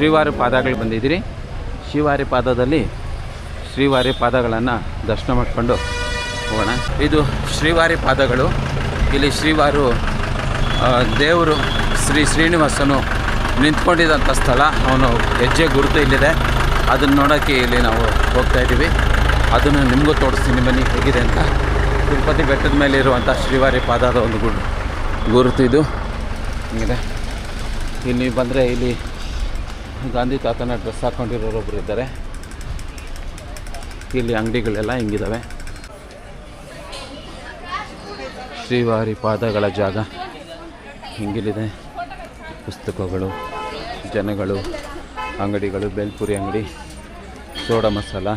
ಶ್ರೀವಾರಿ ಪಾದಗಳು ಬಂದಿದ್ದೀರಿ. ಶ್ರೀವಾರಿ ಪಾದದಲ್ಲಿ ಶ್ರೀವಾರಿ ಪಾದಗಳನ್ನು ದರ್ಶನ ಮಾಡಿಕೊಂಡು ಹೋಗೋಣ. ಇದು ಶ್ರೀವಾರಿ ಪಾದಗಳು. ಇಲ್ಲಿ ಶ್ರೀವಾರು ದೇವರು ಶ್ರೀ ಶ್ರೀನಿವಾಸನು ನಿಂತ್ಕೊಂಡಿದ್ದಂಥ ಸ್ಥಳ. ಅವನು ಹೆಜ್ಜೆ ಗುರುತು ಇಲ್ಲಿದೆ. ಅದನ್ನು ನೋಡೋಕ್ಕೆ ಇಲ್ಲಿ ನಾವು ಹೋಗ್ತಾ ಇದ್ದೀವಿ. ಅದನ್ನು ನಿಮಗೂ ತೋರಿಸ್ತೀನಿ ಬನ್ನಿ, ಹೇಗಿದೆ ಅಂತ. ತಿರುಪತಿ ಬೆಟ್ಟದ ಮೇಲೆ ಇರುವಂಥ ಶ್ರೀವಾರಿ ಪಾದದ ಒಂದು ಗುರು, ಗುರುತು ಇದು. ಹಿಂಗಿದೆ. ಇಲ್ಲಿ ಬಂದರೆ ಇಲ್ಲಿ ಗಾಂಧಿ ತಾತನ ಡ್ರೆಸ್ ಹಾಕ್ಕೊಂಡಿರೋರೊಬ್ರು ಇದ್ದಾರೆ. ಇಲ್ಲಿ ಅಂಗಡಿಗಳೆಲ್ಲ ಹಿಂಗಿದ್ದಾವೆ ಶ್ರೀವಾರಿ ಪಾದಗಳ ಜಾಗ. ಹಿಂಗಿಲಿದೆ ಪುಸ್ತಕಗಳು, ಜನಗಳು, ಅಂಗಡಿಗಳು, ಬೇಲ್ಪುರಿ ಅಂಗಡಿ, ಸೋಡಾ ಮಸಾಲ.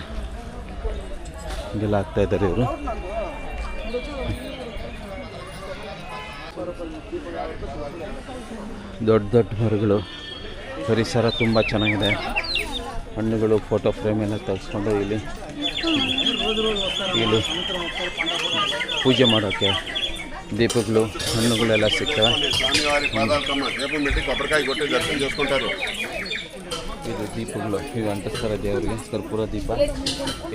ಹಿಂಗೆಲ್ಲ ಆಗ್ತಾ ಇದ್ದಾರೆ ಇವರು. ದೊಡ್ಡ ದೊಡ್ಡ ಮರಗಳು. ಪರಿಸರ ತುಂಬ ಚೆನ್ನಾಗಿದೆ. ಹಣ್ಣುಗಳು ಫೋಟೋ ಫ್ರೇಮ್ ಎಲ್ಲ ತೆಗೆಸ್ಕೊಂಡು ಇಲ್ಲಿ ಇಲ್ಲಿ ಪೂಜೆ ಮಾಡೋಕ್ಕೆ ದೀಪಗಳು, ಹಣ್ಣುಗಳೆಲ್ಲ ಸಿಗ್ತವೆ. ಇದು ದೀಪಗಳು, ಇದು ಅಂಟಿಸ್ತಾರೆ ದೇವರಿಗೆ, ಕರ್ಪೂರ ದೀಪ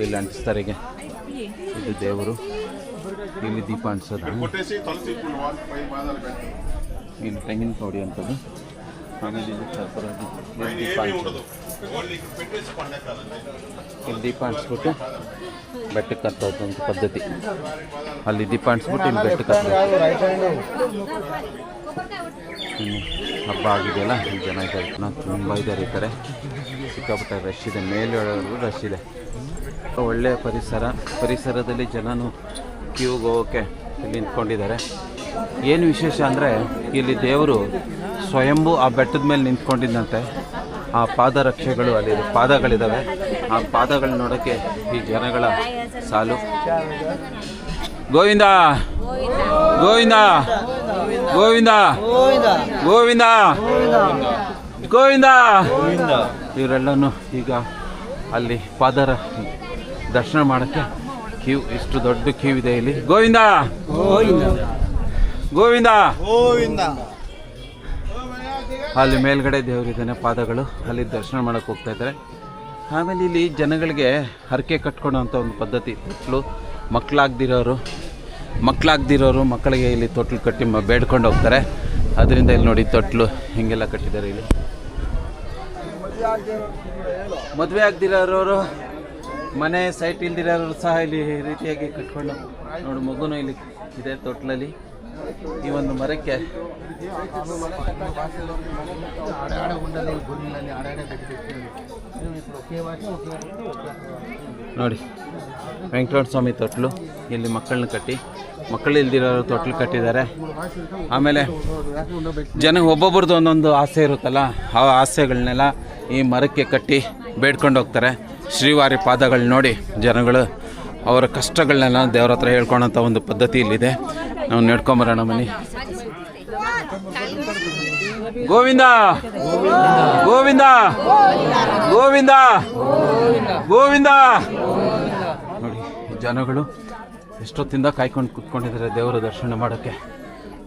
ಇಲ್ಲಿ ಅಂಟಿಸ್ತಾರೆ ಈಗ. ಇದು ದೇವರು. ಇಲ್ಲಿ ದೀಪ ಅಂಟಿಸೋದು? ಇಲ್ಲಿ ತೆಂಗಿನ ಕೌಡಿ ಅಂಥದ್ದು ಆಮೇಲೆ ಇಲ್ಲಿ ಕರ್ಪೂರ ದೀಪ ಇಲ್ಲಿ ದೀಪ ఏమీ ಅಂಟಿಸೋದು ఉండదు ఓన్లీ పెట్టేసి పండే కాదండి ಇಲ್ಲಿ ದೀಪ ಅಂಟಿಸ್ಬಿಟ್ಟು ಬೆಟ್ಟಕ್ಕೆ ಹತ್ತೋದು ಒಂದು ಪದ್ಧತಿ ಅಲ್ಲಿ ದೀಪ ಅಂಟಿಸ್ಬಿಟ್ಟು ಇಲ್ಲಿ ಬೆಟ್ಟಕ್ಕೆ ಹತ್ತೋದು ಇನ್ನು ಹಬ್ಬ ಆಗಿದೆಯಲ್ಲ ಇಲ್ಲಿ ಜನ ಇದ್ದಾರೆ ಜನ ತುಂಬ ಇದ್ದಾರೆ ಈ ಕಡೆ ಸಿಕ್ಕಾಪಟ್ಟೆ ರಶ್ ಇದೆ ಮೇಲ್ವರೆಗೂ ರಶ್ ಇದೆ ಒಳ್ಳೆಯ ಪರಿಸರ ಪರಿಸರದಲ್ಲಿ ಜನನು ಕ್ಯೂಗೆ ಹೋಗೋಕ್ಕೆ ಇಲ್ಲಿ ನಿಂತ್ಕೊಂಡಿದ್ದಾರೆ ಏನು ವಿಶೇಷ ಅಂದರೆ ಇಲ್ಲಿ ದೇವರು ಸ್ವಯಂಭೂ ಆ ಬೆಟ್ಟದ ಮೇಲೆ ನಿಂತ್ಕೊಂಡಿದ್ದಂತೆ. ಆ ಪಾದರಕ್ಷೆಗಳು ಅಲ್ಲಿ ಪಾದಗಳಿದ್ದಾವೆ ಆ ಪಾದಗಳು ನೋಡೋಕ್ಕೆ ಈ ಜನಗಳ ಸಾಲು. ಗೋವಿಂದ! ಗೋವಿಂದ! ಗೋವಿಂದ! ಗೋವಿಂದ! ಗೋವಿಂದ! ಇವರೆಲ್ಲನೂ ಈಗ ಅಲ್ಲಿ ಪಾದರ ದರ್ಶನ ಮಾಡೋಕ್ಕೆ ಕ್ಯೂ ಇಷ್ಟು ದೊಡ್ಡ ಕ್ಯೂ ಇದೆ ಇಲ್ಲಿ. ಗೋವಿಂದ! ಗೋವಿಂದ. ಅಲ್ಲಿ ಮೇಲ್ಗಡೆ ದೇವರಿದ್ದಾನೆ ಪಾದಗಳು. ಅಲ್ಲಿ ದರ್ಶನ ಮಾಡೋಕ್ಕೆ ಹೋಗ್ತಾ ಇದ್ದಾರೆ. ಆಮೇಲೆ ಇಲ್ಲಿ ಜನಗಳಿಗೆ ಹರಕೆ ಕಟ್ಕೊಳ್ಳೋಂಥ ಒಂದು ಪದ್ಧತಿ. ತೊಟ್ಲು ಮಕ್ಕಳಾಗ್ದಿರೋರು ಮಕ್ಕಳಾಗ್ದಿರೋರು ಮಕ್ಕಳಿಗೆ ಇಲ್ಲಿ ತೊಟ್ಲು ಕಟ್ಟಿ ಬೇಡ್ಕೊಂಡು ಹೋಗ್ತಾರೆ. ಅದರಿಂದ ಇಲ್ಲಿ ನೋಡಿ ತೊಟ್ಲು ಹಿಂಗೆಲ್ಲ ಕಟ್ಟಿದ್ದಾರೆ ಇಲ್ಲಿ. ಮದುವೆ ಆಗದಿರೋರು ಮನೆ ಸೈಟ್ ಇಲ್ದಿರೋರು ಸಹ ಇಲ್ಲಿ ರೀತಿಯಾಗಿ ಕಟ್ಕೊಂಡು, ನೋಡು ಮಗುನು ಇಲ್ಲಿ ಇದೆ ತೊಟ್ಲಲ್ಲಿ. ಈ ಒಂದು ಮರಕ್ಕೆ ನೋಡಿ, ವೆಂಕಟರಮಣ ಸ್ವಾಮಿ ತೊಟ್ಲು ಇಲ್ಲಿ ಮಕ್ಕಳನ್ನ ಕಟ್ಟಿ, ಮಕ್ಕಳು ಇಲ್ದಿರೋರು ತೊಟ್ಲು ಕಟ್ಟಿದ್ದಾರೆ. ಆಮೇಲೆ ಜನ ಒಬ್ಬೊಬ್ರದ್ದು ಒಂದೊಂದು ಆಸೆ ಇರುತ್ತಲ್ಲ, ಆ ಆಸೆಗಳನ್ನೆಲ್ಲ ಈ ಮರಕ್ಕೆ ಕಟ್ಟಿ ಬೇಡ್ಕೊಂಡು ಹೋಗ್ತಾರೆ. ಶ್ರೀವಾರಿ ಪಾದಗಳು ನೋಡಿ ಜನಗಳು, ಅವರ ಕಷ್ಟಗಳನ್ನೆಲ್ಲ ದೇವ್ರ ಹತ್ರ ಹೇಳ್ಕೊಳೋಂಥ ಒಂದು ಪದ್ಧತಿ ಇಲ್ಲಿದೆ ನಾವು ನಡ್ಕೊಂಬರೋಣ ಮನಿ ಗೋವಿಂದ! ಗೋವಿಂದ! ಗೋವಿಂದ! ಗೋವಿಂದ! ನೋಡಿ ಜನಗಳು ಎಷ್ಟೊತ್ತಿಂದ ಕಾಯ್ಕೊಂಡು ಕುತ್ಕೊಂಡಿದ್ದಾರೆ ದೇವರ ದರ್ಶನ ಮಾಡೋಕ್ಕೆ.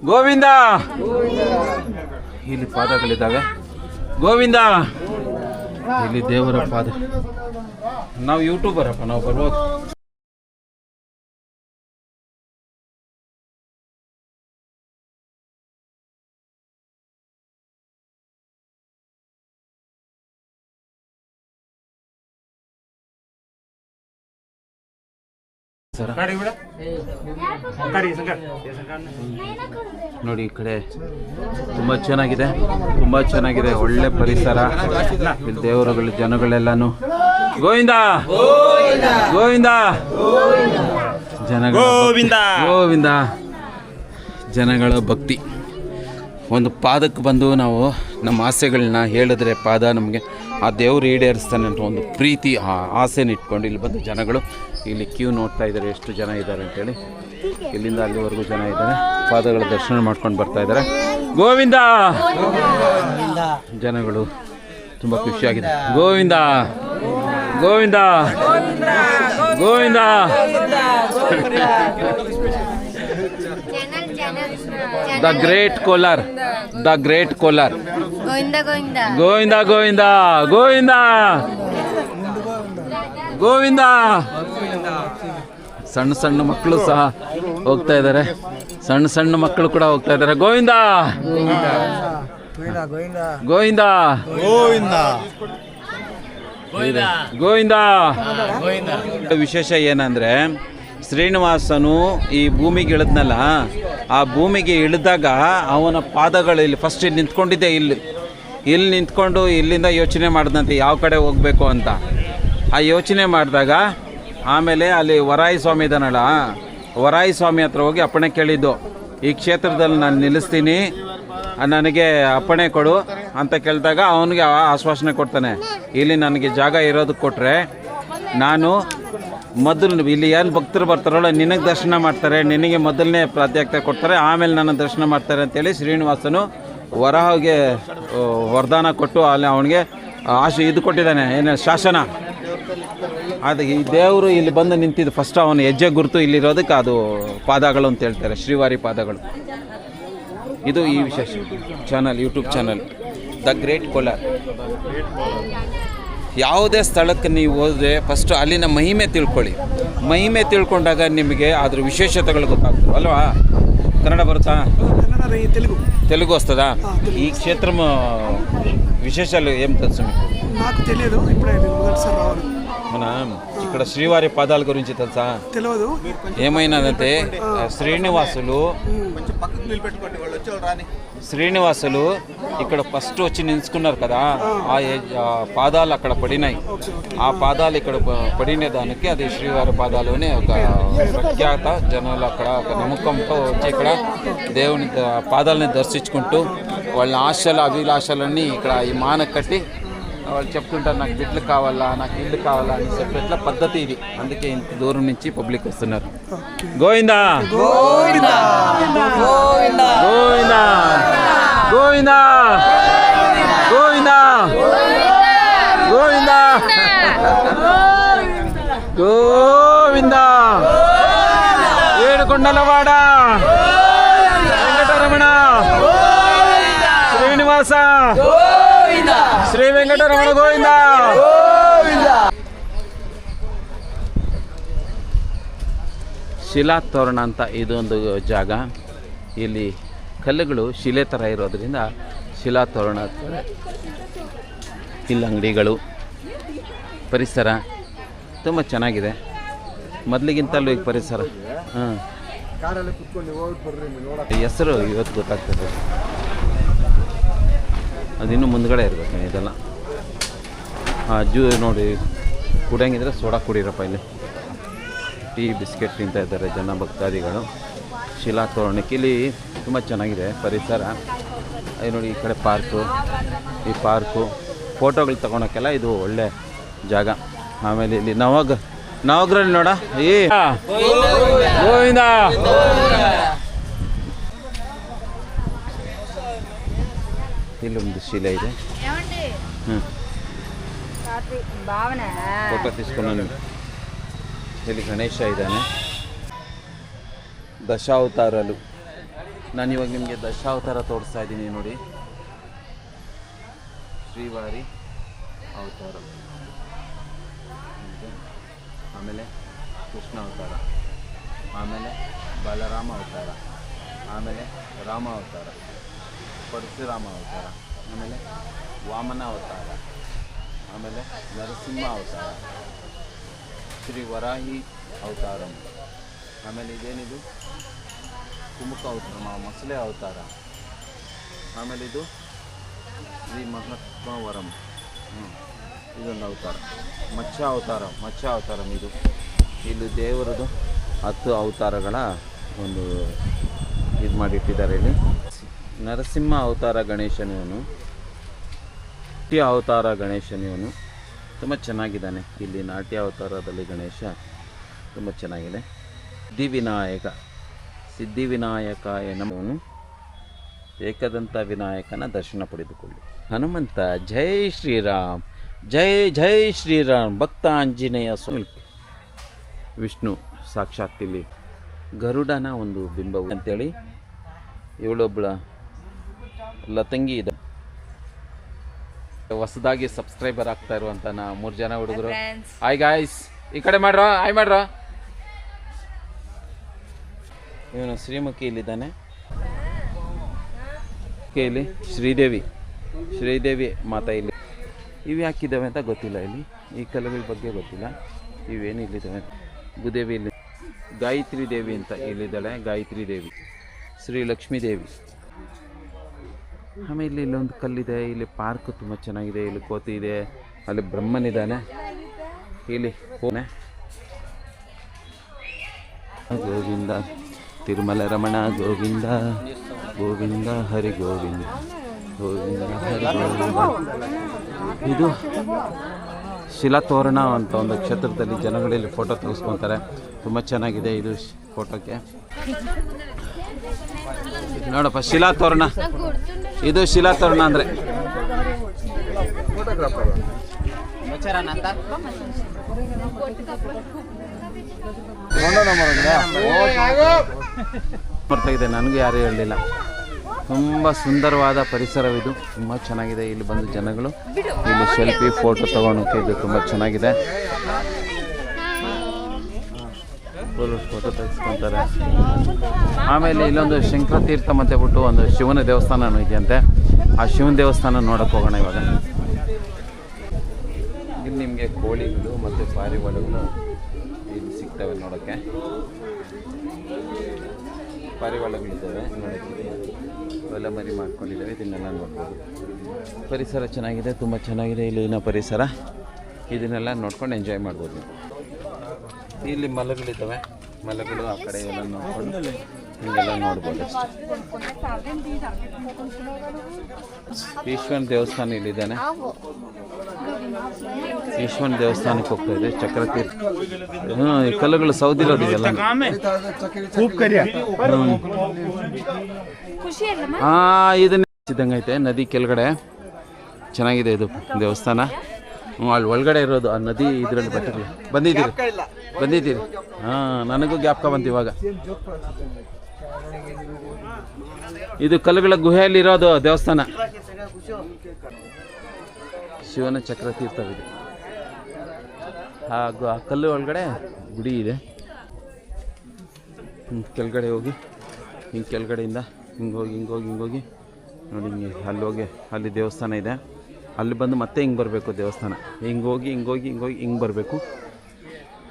ಗೋವಿಂದ! ಇಲ್ಲಿ ಪಾದಗಳಿದ್ದಾವೆ. ಗೋವಿಂದ! ಇಲ್ಲಿ ದೇವರ ಪಾದ. ನಾವು ಯೂಟ್ಯೂಬರಪ್ಪ ನಾವು ಬರ್ಬೋದು. ನೋಡಿ ಈ ಕಡೆ ತುಂಬ ಚೆನ್ನಾಗಿದೆ ತುಂಬ ಚೆನ್ನಾಗಿದೆ ಒಳ್ಳೆ ಪರಿಸರ. ದೇವರುಗಳು ಜನಗಳೆಲ್ಲಾನು. ಗೋವಿಂದ! ಗೋವಿಂದ! ಜನಗಳ ಗೋವಿಂದ! ಗೋವಿಂದ! ಜನಗಳ ಭಕ್ತಿ. ಒಂದು ಪಾದಕ್ಕೆ ಬಂದು ನಾವು ನಮ್ಮ ಆಸೆಗಳನ್ನ ಹೇಳಿದ್ರೆ ಪಾದ ನಮಗೆ ಆ ದೇವರು ಈಡೇರಿಸ್ತಾನೆ ಅಂತ ಒಂದು ಪ್ರೀತಿ, ಆ ಆಸೆನ ಇಟ್ಕೊಂಡು ಇಲ್ಲಿ ಬಂದು ಜನಗಳು ಇಲ್ಲಿ ಕ್ಯೂ ನೋಡ್ತಾ ಇದ್ದಾರೆ, ಎಷ್ಟು ಜನ ಇದ್ದಾರೆ ಅಂತೇಳಿ ಇಲ್ಲಿಂದ ಅಲ್ಲಿವರೆಗೂ ಜನ ಇದ್ದಾರೆ. ಪಾದಗಳ ದರ್ಶನ ಮಾಡ್ಕೊಂಡು ಬರ್ತಾ ಇದ್ದಾರೆ. ಗೋವಿಂದ! ಜನಗಳು ತುಂಬ ಖುಷಿಯಾಗಿದೆ. Govinda! Govinda! Govinda! The great Kolar the great Kolar Govinda Govinda Govinda Govinda Govinda Govinda ಸಣ್ಣ ಸಣ್ಣ ಮಕ್ಕಳು ಸಹ ಹೋಗ್ತಾ ಇದ್ದಾರೆ ಸಣ್ಣ ಸಣ್ಣ ಮಕ್ಕಳು ಕೂಡ ಹೋಗ್ತಾ ಇದ್ದಾರೆ ಗೋವಿಂದ. ಗೋವಿಂದ. ಗೋವಿಂದ. ವಿಶೇಷ ಏನಂದ್ರೆ ಶ್ರೀನಿವಾಸನು ಈ ಭೂಮಿಗೆ ಇಳಿದ್ನಲ್ಲ, ಆ ಭೂಮಿಗೆ ಇಳಿದಾಗ ಅವನ ಪಾದಗಳು ಇಲ್ಲಿ ಫಸ್ಟ್ ಇಲ್ಲಿ ನಿಂತ್ಕೊಂಡಿದ್ದೆ ಇಲ್ಲಿ. ಇಲ್ಲಿ ನಿಂತ್ಕೊಂಡು ಇಲ್ಲಿಂದ ಯೋಚನೆ ಮಾಡಿದಂತೆ ಯಾವ ಕಡೆ ಹೋಗಬೇಕು ಅಂತ. ಆ ಯೋಚನೆ ಮಾಡಿದಾಗ ಆಮೇಲೆ ಅಲ್ಲಿ ವರಾಯಿ ಸ್ವಾಮಿ ಇದ್ದಾನಲ್ಲ, ವರಾಯಿ ಸ್ವಾಮಿ ಹತ್ರ ಹೋಗಿ ಅಪ್ಪಣೆ ಕೇಳಿದ್ದು, ಈ ಕ್ಷೇತ್ರದಲ್ಲಿ ನಾನು ನಿಲ್ಲಿಸ್ತೀನಿ, ನನಗೆ ಅಪ್ಪಣೆ ಕೊಡು ಅಂತ ಕೇಳಿದಾಗ ಅವನಿಗೆ ಆಶ್ವಾಸನೆ ಕೊಡ್ತಾನೆ. ಇಲ್ಲಿ ನನಗೆ ಜಾಗ ಇರೋದಕ್ಕೆ ಕೊಟ್ಟರೆ ನಾನು ಮೊದಲು ಇಲ್ಲಿ ಏನು ಭಕ್ತರು ಬರ್ತಾರಲ್ಲ ನಿನಗೆ ದರ್ಶನ ಮಾಡ್ತಾರೆ, ನಿನಗೆ ಮೊದಲನೇ ಪ್ರಾತ್ಯಕ್ತ ಕೊಡ್ತಾರೆ, ಆಮೇಲೆ ನನ್ನ ದರ್ಶನ ಮಾಡ್ತಾರೆ ಅಂತೇಳಿ ಶ್ರೀನಿವಾಸನು ವರಹಗೆ ವರದಾನ ಕೊಟ್ಟು ಅಲ್ಲಿ ಅವನಿಗೆ ಆಶೆ ಇದು ಕೊಟ್ಟಿದ್ದಾನೆ, ಏನು, ಶಾಸನ. ಅದು ಈ ದೇವರು ಇಲ್ಲಿ ಬಂದು ನಿಂತಿದ್ದು ಫಸ್ಟ್ ಅವನು ಹೆಜ್ಜೆ ಗುರುತು ಇಲ್ಲಿರೋದಕ್ಕೆ ಅದು ಪಾದಗಳು ಅಂತ ಹೇಳ್ತಾರೆ, ಶ್ರೀವಾರಿ ಪಾದಗಳು. ಇದು ಈ ವಿಶೇಷ channel YouTube channel the great Kolar ಯಾವುದೇ ಸ್ಥಳಕ್ಕೆ ನೀವು ಹೋದರೆ ಫಸ್ಟು ಅಲ್ಲಿನ ಮಹಿಮೆ ತಿಳ್ಕೊಳ್ಳಿ ಮಹಿಮೆ ತಿಳ್ಕೊಂಡಾಗ ನಿಮಗೆ ಅದ್ರ ವಿಶೇಷತೆಗಳು ಗೊತ್ತಾಗ್ತವೆ ಅಲ್ವಾ ಕನ್ನಡ ಬರುತ್ತಾ కన్నడ రే- తెలుగు తెలుగు వస్తుందా ఈ క్షేత్రం విశేషాలు ఏం తెలుసు మీకు నాకు తెలియదు ఇప్పుడే నేను మొదటిసారి రావడం మన ఇక్కడ శ్రీవారి పాదాల గురించి తెలుసా? తెలియదు ఏమైనదంటే శ్రీనివాసులు శ్రీనివాసులు ఇక్కడ ఫస్ట్ వచ్చి నిలుచుకున్నారు కదా ఆ. ఏ- ఆ పాదాలు అక్కడ పడినాయి. ఆ పాదాలు ఇక్కడ పడిన దానికి అది శ్రీవారి పాదాలు అని ఒక ప్రఖ్యాత జనాలు అక్కడ ఒక నమ్మకంతో వచ్చి ఇక్కడ దేవుని పాదాలని దర్శించుకుంటూ వాళ్ళ ఆశలు అభిలాషలన్నీ ఇక్కడ ఈ మాన కట్టి వాళ్ళు చెప్తుంటారు నాకు బిడ్డలు కావాలా నాకు ఇల్లు కావాలా అని చెప్పేట్ల పద్ధతి ఇది. అందుకే ఇంత దూరం నుంచి పబ్లిక్ వస్తున్నారు. గోవిందా! గోవిందా! గోవిందా! గోవిందా! గోవిందా! గోవిందా! గోవిందా! ఏడుకొండలవాడ! ವೆಂಕಟರಮಣ ಗೋವಿಂದ. ಶಿಲಾ ತೋರಣ ಅಂತ ಇದೊಂದು ಜಾಗ. ಇಲ್ಲಿ ಕಲ್ಲುಗಳು ಶಿಲೆ ಥರ ಇರೋದ್ರಿಂದ ಶಿಲಾ ತೋರಣ ಅಂತಾರೆ ಇಲ್ಲಿ ಅಂಗಡಿಗಳು ಪರಿಸರ ತುಂಬ ಚೆನ್ನಾಗಿದೆ. ಮೊದಲಿಗಿಂತಲೂ ಈಗ ಪರಿಸರ. ಹಾಂ. ಹೆಸರು ಇವತ್ತು ಗೊತ್ತಾಗ್ತದೆ. ಅದಿನ್ನೂ ಮುಂದ್ಗಡೆ ಇರಬೇಕು ಇದೆಲ್ಲ. ಹಾಂ ಜೂ, ನೋಡಿ, ಕುಡಿಯಂಗಿದ್ರೆ ಸೋಡಾ ಕುಡಿರಪ್ಪ ಇಲ್ಲಿ. ಟೀ, ಬಿಸ್ಕೆಟ್ ತಿಂತಾ ಇದ್ದಾರೆ ಜನ ಭಕ್ತಾದಿಗಳು. ಶಿಲಾ ತೋರಣಕ್ಕೆ ಇಲ್ಲಿ ತುಂಬ ಚೆನ್ನಾಗಿದೆ ಪರಿಸರ. ಅದು ನೋಡಿ, ಈ ಕಡೆ ಪಾರ್ಕು, ಈ ಪಾರ್ಕು. ಫೋಟೋಗಳು ತಗೊಳಕ್ಕೆಲ್ಲ ಇದು ಒಳ್ಳೆ ಜಾಗ. ಆಮೇಲೆ ಇಲ್ಲಿ ನವಾಗ, ನವಗ್ರಲ್ಲಿ ನೋಡ ಗೋವಿಂದ. ಇಲ್ಲೊಂದು ಶಿಲೆ ಇದೆ. ಹ್ಞೂ ಫೋಟೋ తీసుకున్నాను ಇಲ್ಲಿ ಗಣೇಶ ಇದ್ದಾನೆ ದಶಾವತಾರಲು ನಾನು ಇವಾಗ ನಿಮಗೆ ದಶಾವತಾರ ತೋರಿಸ್ತಾ ಇದ್ದೀನಿ ನೋಡಿ ಶ್ರೀವಾರಿ ಅವತಾರ ಹೀಗೆ. ಆಮೇಲೆ ಕೃಷ್ಣ ಅವತಾರ ಆಮೇಲೆ ಬಲರಾಮ ಅವತಾರ ಆಮೇಲೆ ರಾಮ ಅವತಾರ ಪರಶುರಾಮ ಅವತಾರ ಆಮೇಲೆ ವಾಮನ ಅವತಾರ ಆಮೇಲೆ ನರಸಿಂಹ ಅವತಾರ. ಶ್ರೀ ವರಾಹಿ ಅವತಾರಂ. ಆಮೇಲೆ ಇದೇನಿದು? ಕುಮುಕ ಅವತಾರ ಮೊಸಳೆ ಅವತಾರ. ಆಮೇಲೆ ಇದು ಶ್ರೀ ಮಹಾತ್ಮವರಂ. ಇದೊಂದು ಅವತಾರ. ಮಚ್ಚ ಅವತಾರ, ಮಚ್ಚ ಅವತಾರಂ ಇದು. ಇಲ್ಲಿ ದೇವರದು ಹತ್ತು ಅವತಾರಗಳ ಒಂದು ಇದು ಮಾಡಿಟ್ಟಿದ್ದಾರೆ ಇಲ್ಲಿ. ನರಸಿಂಹ ಅವತಾರ ಗಣೇಶನಿವನು. ನಾಟ್ಯ ಅವತಾರ ಗಣೇಶನಿವನು ತುಂಬ ಚೆನ್ನಾಗಿದ್ದಾನೆ. ಇಲ್ಲಿ ನಾಟ್ಯ ಅವತಾರದಲ್ಲಿ ಗಣೇಶ ತುಂಬ ಚೆನ್ನಾಗಿದೆ. ಸಿದ್ಧಿವಿನಾಯಕ. ಸಿದ್ಧಿವಿನಾಯಕ ಎನ್ನುವನು ಏಕದಂತ ವಿನಾಯಕನ ದರ್ಶನ ಪಡೆದುಕೊಳ್ಳಿ. ಹನುಮಂತ, ಜೈ ಶ್ರೀರಾಮ್. ಜೈ ಜೈ ಶ್ರೀರಾಮ್. ಭಕ್ತ ಆಂಜನೇಯ ಸ್ವಾಮಿ. ವಿಷ್ಣು ಸಾಕ್ಷಾತ್ ಇಲ್ಲಿ ಗರುಡನ ಒಂದು ಬಿಂಬವು ಅಂತೇಳಿ ಇವಳೊಬ್ಬಳ ಲತಂಗಿ ಇದೆ. ಹೊಸದಾಗಿ ಸಬ್ಸ್ಕ್ರೈಬರ್ ಆಗ್ತಾ ಇರುವಂತ ನಾ ಮೂರು ಜನ ಹುಡುಗರು. ಹಾಯ್ ಗಾಯ್ಸ್ ಈ ಕಡೆ ಮಾಡ್ರ ಹಾಯ್ ಮಾಡ್ರ. ಇವನು ಶ್ರೀಮುಖಿ ಇಲ್ಲಿದ್ದಾನೆ. ಇಲ್ಲಿ? ಶ್ರೀದೇವಿ. ಶ್ರೀದೇವಿ ಮಾತಾ ಇಲ್ಲಿ. ಇವು ಯಾಕಿದ್ದಾವೆ ಅಂತ ಗೊತ್ತಿಲ್ಲ ಇಲ್ಲಿ. ಈ ಕಲೆಗಳ ಬಗ್ಗೆ ಗೊತ್ತಿಲ್ಲ. ಇವೇನು ಇಲ್ಲಿದ್ದಾವೆ ಗುದೇವಿ ಇಲ್ಲಿ. ಗಾಯತ್ರಿ ದೇವಿ ಅಂತ ಇಲ್ಲಿದ್ದಾಳೆ. ಗಾಯತ್ರಿ ದೇವಿ. ಶ್ರೀ ಲಕ್ಷ್ಮೀ ದೇವಿ. ಆಮೇಲೆ ಇಲ್ಲಿ ಇಲ್ಲೊಂದು ಕಲ್ಲಿದೆ, ಇಲ್ಲಿ ಪಾರ್ಕ್ ತುಂಬ ಚೆನ್ನಾಗಿದೆ, ಇಲ್ಲಿ ಕೋತಿ ಇದೆ, ಅಲ್ಲಿ ಬ್ರಹ್ಮನಿದ್ದಾನೆ ಇಲ್ಲಿ ಹೋನೆ ಗೋವಿಂದ, ತಿರುಮಲ ರಮಣ, ಗೋವಿಂದ ಗೋವಿಂದ, ಹರಿ ಗೋವಿಂದ ಗೋವಿಂದ, ಹರಿ ಗೋವಿಂದ. ಇದು ಶಿಲಾತೋರಣ ಅಂತ ಒಂದು ಕ್ಷೇತ್ರದಲ್ಲಿ ಜನಗಳಲ್ಲಿ ಫೋಟೋ ತೆಗೆಸ್ಕೊತಾರೆ. ತುಂಬ ಚೆನ್ನಾಗಿದೆ ಇದು ಫೋಟೋಕ್ಕೆ ನೋಡಪ್ಪ ಶಿಲಾತೋರಣ ಇದು ಶಿಲಾತೋರಣ ಅಂದರೆ. ಅಂದ್ರೆ ಇದೆ ನನಗೆ ಯಾರು ಹೇಳಲಿಲ್ಲ. ತುಂಬ ಸುಂದರವಾದ ಪರಿಸರವಿದು, ತುಂಬ ಚೆನ್ನಾಗಿದೆ. ಇಲ್ಲಿ ಬಂದು ಜನಗಳು, ಇಲ್ಲಿ ಸೆಲ್ಫಿ, ಫೋಟೋ ತಗೊಳಕ್ಕೆ ಇದು ತುಂಬ ಚೆನ್ನಾಗಿದೆ. ಫುಲ್ ಫೋಟೋ ತೆಗೆಸ್ಕೊತಾರೆ. ಆಮೇಲೆ ಇಲ್ಲೊಂದು ಶಂಕರ ತೀರ್ಥ ಅಂತ ಬಿಟ್ಟು ಒಂದು ಶಿವನ ದೇವಸ್ಥಾನ ಇದೆಯಂತೆ. ಆ ಶಿವನ ದೇವಸ್ಥಾನ ನೋಡಕ್ಕೆ ಹೋಗೋಣ ಇವಾಗ. ಇಲ್ಲಿ ನಿಮಗೆ ಕೋಳಿಗಳು ಮತ್ತು ಪಾರಿವಾಳಗಳು ಇಲ್ಲಿ ಸಿಗ್ತವೆ ನೋಡೋಕ್ಕೆ. ಪಾರಿವಾಳಗಳಿದ್ದಾವೆ ನೋಡೋಕ್ಕೆ. ಅವೆಲ್ಲ ಮರಿ ಮಾಡ್ಕೊಂಡಿದ್ದಾವೆ, ಇದನ್ನೆಲ್ಲ ನೋಡ್ಬೋದು. ಪರಿಸರ ಚೆನ್ನಾಗಿದೆ, ತುಂಬ ಚೆನ್ನಾಗಿದೆ ಇಲ್ಲಿನ ಪರಿಸರ. ಇದನ್ನೆಲ್ಲ ನೋಡ್ಕೊಂಡು ಎಂಜಾಯ್ ಮಾಡ್ಬೋದು ಇಲ್ಲಿ ಮಲಗಳಿದ್ದಾವೆ. ಮಲಗಳು ಆ ಕಡೆ ಎಲ್ಲ ನೋಡ್ಕೊಂಡು ಹಿಂಗೆಲ್ಲ ನೋಡ್ಬೋದು ಅಷ್ಟೇ. ಈಶ್ವರನ ದೇವಸ್ಥಾನ ಇಲ್ಲಿದ್ದಾನೆ. ಈಶ್ವರನ ದೇವಸ್ಥಾನಕ್ಕೆ ಹೋಗ್ತಾ ಇದೆ ಚಕ್ರತೀರ್ಥ. ಹ್ಞೂ ಈ ಕಲ್ಲುಗಳು ಸೌದಿರೋದು ಇದೆಲ್ಲ ಹಾ ಇದನ್ನ ಐತೆ ನದಿ ಕೆಳಗಡೆ. ಚೆನ್ನಾಗಿದೆ ಇದು ದೇವಸ್ಥಾನ. ಹ್ಞೂ ಅಲ್ಲಿ ಒಳಗಡೆ ಇರೋದು ಆ ನದಿ ಇದರಲ್ಲಿ ಬರ್ತೀವಿ ಬಂದಿದ್ದೀರಿ? ಬಂದಿದ್ದೀರಿ? ಹಾಂ ನನಗೂ ಗ್ಯಾಪ್ಕ ಬಂತು ಇವಾಗ. ಇದು ಕಲ್ಲುಗಳ ಗುಹೆಯಲ್ಲಿ ಇರೋದು ದೇವಸ್ಥಾನ. ಶಿವನ ಚಕ್ರತೀರ್ಥವಿದೆ. ಹಾಗೂ ಆ ಕಲ್ಲು ಒಳಗಡೆ ಗುಡಿ ಇದೆ. ಹಿಂಗೆ ಕೆಳಗಡೆ ಹೋಗಿ ಹಿಂಗೆ ಕೆಳಗಡೆಯಿಂದ ಹಿಂಗೆ ಹೋಗಿ ಹಿಂಗೆ ಹೋಗಿ ಹಿಂಗೆ ಹೋಗಿ. ನೋಡಿ ಹಿಂಗೆ ಅಲ್ಲಿ ಹೋಗಿ ಅಲ್ಲಿ ದೇವಸ್ಥಾನ ಇದೆ. ಅಲ್ಲಿ ಬಂದು ಮತ್ತೆ ಹಿಂಗೆ ಬರಬೇಕು ದೇವಸ್ಥಾನ. ಹಿಂಗೆ ಹೋಗಿ ಹಿಂಗೆ ಹೋಗಿ ಹಿಂಗೆ ಹೋಗಿ ಹಿಂಗೆ ಬರಬೇಕು.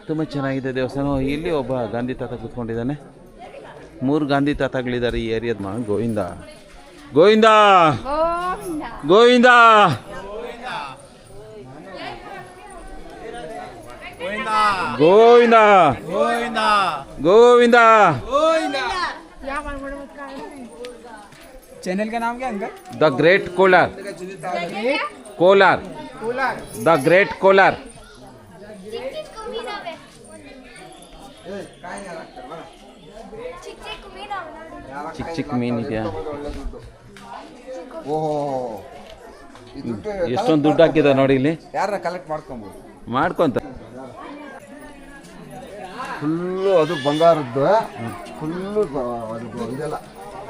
ತುಂಬ ಚೆನ್ನಾಗಿದೆ ದೇವಸ್ಥಾನ. ಇಲ್ಲಿ ಒಬ್ಬ ಗಾಂಧಿ ತಾತ ಕೂತ್ಕೊಂಡಿದ್ದಾನೆ. ಮೂರು ಗಾಂಧಿ ತಾತಗಳಿದ್ದಾರೆ ಈ ಏರಿಯಾದ ಮಾ ಗೋವಿಂದ. ಗೋವಿಂದ! ಗೋವಿಂದ! ಗೋವಿಂದ! ಗೋವಿಂದ! चैनल का नाम क्या है इनका the great Kolar Kolar the great Kolar ಚಿಕ್ಕ ಚಿಕ್ಕ ಮೀನಿದೆಯಾ ಓಹೋ ಎಷ್ಟೊಂದು ದುಡ್ಡು ಹಾಕಿದ ನೋಡಿ ಇಲ್ಲಿ ಯಾರ ಕಲೆಕ್ಟ್ ಮಾಡ್ಕೊಬೋದು ಮಾಡ್ಕೊಂತ ಫುಲ್ಲು ಅದು ಬಂಗಾರದ್ದು ಫುಲ್ಲು ಅದು